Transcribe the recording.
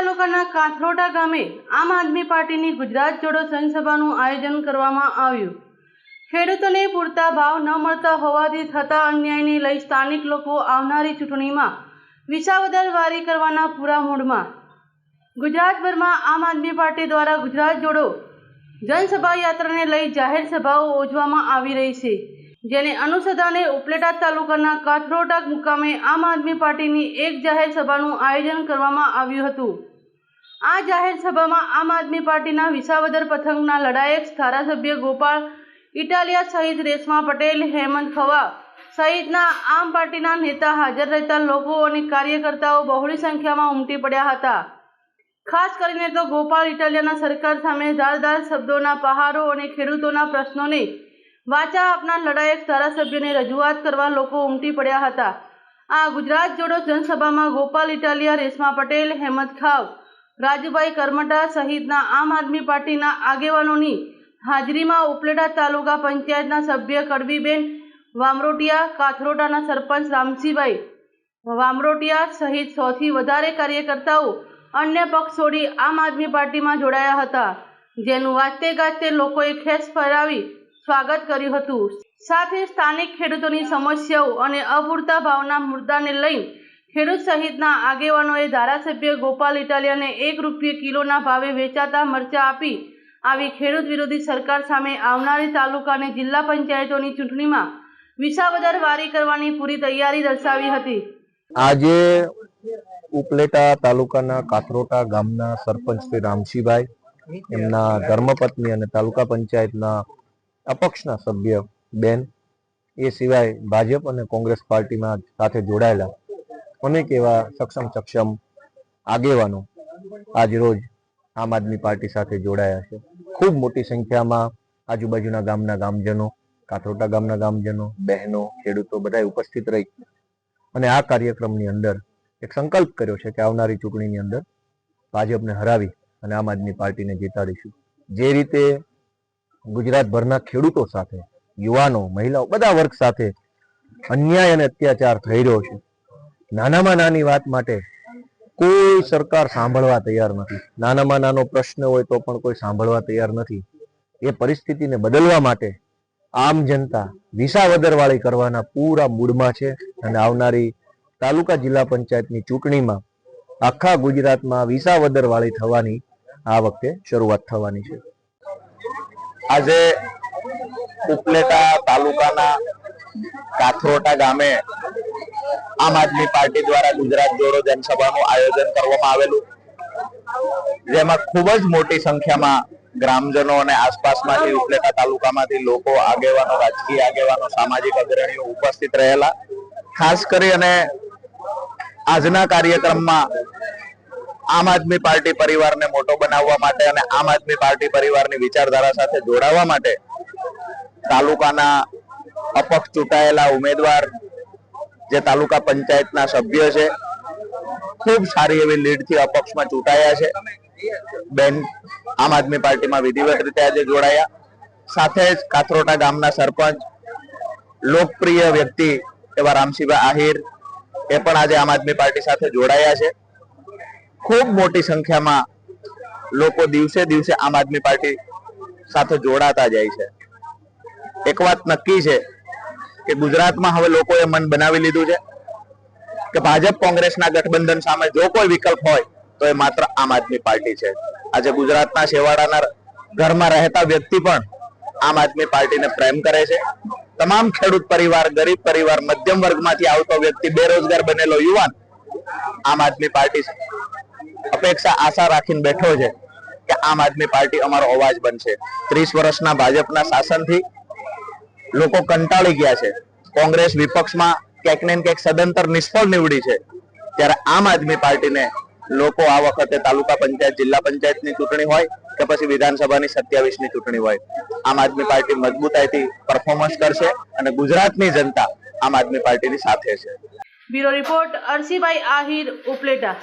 તાલુકાના કાથરોડા ગામે આમ આદમી પાર્ટીની ગુજરાત જોડો સંસભાનું આયોજન કરવામાં આવ્યું. ખેડૂતોને પૂરતા ભાવ ન મળતા હોવાથી થતા અન્યાયને લઈ સ્થાનિક લોકો આવનારી ચૂંટણીમાં વિસાવદર વારી કરવાના પૂરા મૂડમાં. ગુજરાતભરમાં આમ આદમી પાર્ટી દ્વારા ગુજરાત જોડો જનસભા યાત્રાને લઈ જાહેર સભાઓ યોજવામાં આવી રહી છે, જેને અનુસંધાને ઉપલેટા તાલુકાના કાથરોટા મુકામે આમ આદમી પાર્ટીની એક જાહેર સભાનું આયોજન કરવામાં આવ્યું હતું. આ જાહેર સભામાં આમ આદમી પાર્ટીના વિસાવદર પથકના લડાયક ધારાસભ્ય ગોપાલ ઇટાલિયા સહિત રેશમા પટેલ, હેમંત ખવા સહિતના આમ પાર્ટીના નેતા હાજર રહેતા લોકો અને કાર્યકર્તાઓ બહોળી સંખ્યામાં ઉમટી પડ્યા હતા. ખાસ કરીને તો ગોપાલ ઇટાલિયાના સરકાર સામે ધારદાર શબ્દોના પહારો અને ખેડૂતોના પ્રશ્નોને વાચા આપનાર લડાયક ધારાસભ્યને રજૂઆત કરવા લોકો ઉમટી પડ્યા હતા. આ ગુજરાત જોડો જનસભામાં ગોપાલ ઇટાલિયા, રેશમા પટેલ, હેમંત ખાવ રાજુભાઈ કરમટા સહિતના આમ આદમી પાર્ટીના આગેવાનોની હાજરીમાં ઉપલેટા તાલુકા પંચાયતના સભ્ય કડવીબેન વામરોટિયા, કાથરોટાના સરપંચ રામસીભાઈ વામરોટિયા સહિત સૌથી વધારે કાર્યકર્તાઓ અન્ય પક્ષ છોડી આમ આદમી પાર્ટીમાં જોડાયા હતા. જેનું વાજતે ગાજતે લોકોએ ખેસ ફેરાવી સ્વાગત કર્યું હતું. સાથે સ્થાનિક ખેડૂતોની સમસ્યાઓ અને અપૂરતા ભાવના મુદ્દાને લઈ ખેડૂત સહિતના આગેવાનોએ ધારાસભ્ય ગોપાલ ઇટાલિયાને એક રૂપિયે કિલોના ભાવે વેચાતા મરચા આપી આવી ખેડૂત વિરોધી સરકાર સામે આવનારી તાલુકા અને જિલ્લા પંચાયતોની ચૂંટણીમાં વિસાવદર વારી કરવાની પૂરી તૈયારી દર્શાવી હતી. આજે ઉપલેટા તાલુકાના કાથરોટા ગામના સરપંચ શ્રી રામશીભાઈ એમના ધર્મપત્ની અને તાલુકા પંચાયતના અપક્ષના સભ્ય બેન, એ સિવાય ભાજપ અને કોંગ્રેસ પાર્ટીમાં સાથે જોડાયેલા અનેક એવા સક્ષમ સક્ષમ આગેવાનો આજરોજ આમ આદમી પાર્ટી સાથે જોડાયા છે. ખૂબ મોટી સંખ્યામાં આજુબાજુના ગામના ગામજનો, કાથરોટા ગામના ગામજનો, બહેનો, ખેડૂતો બધા ઉપસ્થિત રહી અને આ કાર્યક્રમની અંદર એક સંકલ્પ કર્યો છે કે આવનારી ચૂંટણીની અંદર ભાજપને હરાવી અને આમ આદમી પાર્ટીને જીતાડીશું. જે રીતે ગુજરાતભરના ખેડૂતો સાથે, યુવાનો, મહિલાઓ, બધા વર્ગ સાથે અન્યાય અને અત્યાચાર થઈ રહ્યો છે નાનામાં નાની વાત માટે કોઈ સરકાર સાંભળવા તૈયાર નથી. નાનામાં નાનો પ્રશ્ન હોય તો પણ કોઈ સાંભળવા તૈયાર નથી. એ પરિસ્થિતિને બદલવા માટે આમ જનતા વિસાવદર વાળી કરવાના પૂરા મૂડમાં છે અને આવનારી તાલુકા જિલ્લા પંચાયતની ચૂંટણીમાં આખા ગુજરાતમાં વિસાવદરવાળી થવાની આ વખતે શરૂઆત થવાની છે. આજે ઉપલેટા તાલુકાના કાથરોટા ગામે આમ આદમી પાર્ટી દ્વારા ગુજરાત જોડો જનસભાનું આયોજન કરવામાં આવેલું. જેમાં ખૂબ જ મોટી સંખ્યામાં ગ્રામજનો અને આસપાસમાંથી ઉપલેટા તાલુકામાંથી લોકો, આગેવાનો, રાજકીય આગેવાનો, સામાજિક અગ્રણીઓ ઉપસ્થિત રહેલા. ખાસ કરી અને આજના કાર્યક્રમમાં આમ આદમી પાર્ટી પરિવારને મોટો બનાવવા માટે અને આમ આદમી પાર્ટી પરિવારની વિચારધારા સાથે જોડાવા માટે તાલુકાના અપક્ષ ચૂંટાયેલા ઉમેદવાર જે તાલુકા પંચાયતના સભ્ય છે, ખૂબ સારી એવી લીડથી અપક્ષમાં ચૂંટાયા છે. બેન, આમ આદમી પાર્ટીમાં વિધિવત રીતે આજે જોડાયા. સાથે જ કાથરોટા ગામના સરપંચ, લોકપ્રિય વ્યક્તિ એવા રામસિંહભાઈ આહિર, એ પણ આજે આમ આદમી પાર્ટી સાથે જોડાયા છે. ખૂબ મોટી સંખ્યામાં લોકો દિવસે દિવસે આમ આદમી પાર્ટી સાથે જોડાતા જાય છે. એક વાત નક્કી છે કે ગુજરાતમાં હવે લોકોએ મન બનાવી લીધું છે કે ભાજપ કોંગ્રેસના ગઠબંધન સામે જો કોઈ વિકલ્પ હોય, તો એ માત્ર આમ આદમી પાર્ટી છે. આજે ગુજરાતના છેવાડાના ઘરમાં રહેતા વ્યક્તિ પણ આમ આદમી પાર્ટીને પ્રેમ કરે છે. તમામ ખેડૂત પરિવાર, ગરીબ પરિવાર, મધ્યમ વર્ગમાંથી આવતો વ્યક્તિ, બેરોજગાર બનેલો યુવાન આમ આદમી પાર્ટી અપેક્ષા, આશા રાખીને બેઠો છે કે આમ આદમી પાર્ટી અમારો અવાજ બનશે. ત્રીસ વર્ષના ભાજપના શાસનથી લોકો કંટાળી ગયા છે. કોંગ્રેસ વિપક્ષમાં ક્યાંક ને ક્યાંક સદંતર નિષ્ફળ નીવડી છે. ત્યારે આમ આદમી પાર્ટીને લોકો આ વખતે તાલુકા પંચાયત, જિલ્લા પંચાયતની ચૂંટણી હોય કે પછી વિધાનસભાની સત્યાવીસની ચૂંટણી હોય. આમ આદમી પાર્ટી મજબૂતાઈથી પરફોર્મન્સ કરશે અને ગુજરાતની જનતા આમ આદમી પાર્ટીની સાથે છે. Bureau report Arsibhai Ahir Upleta.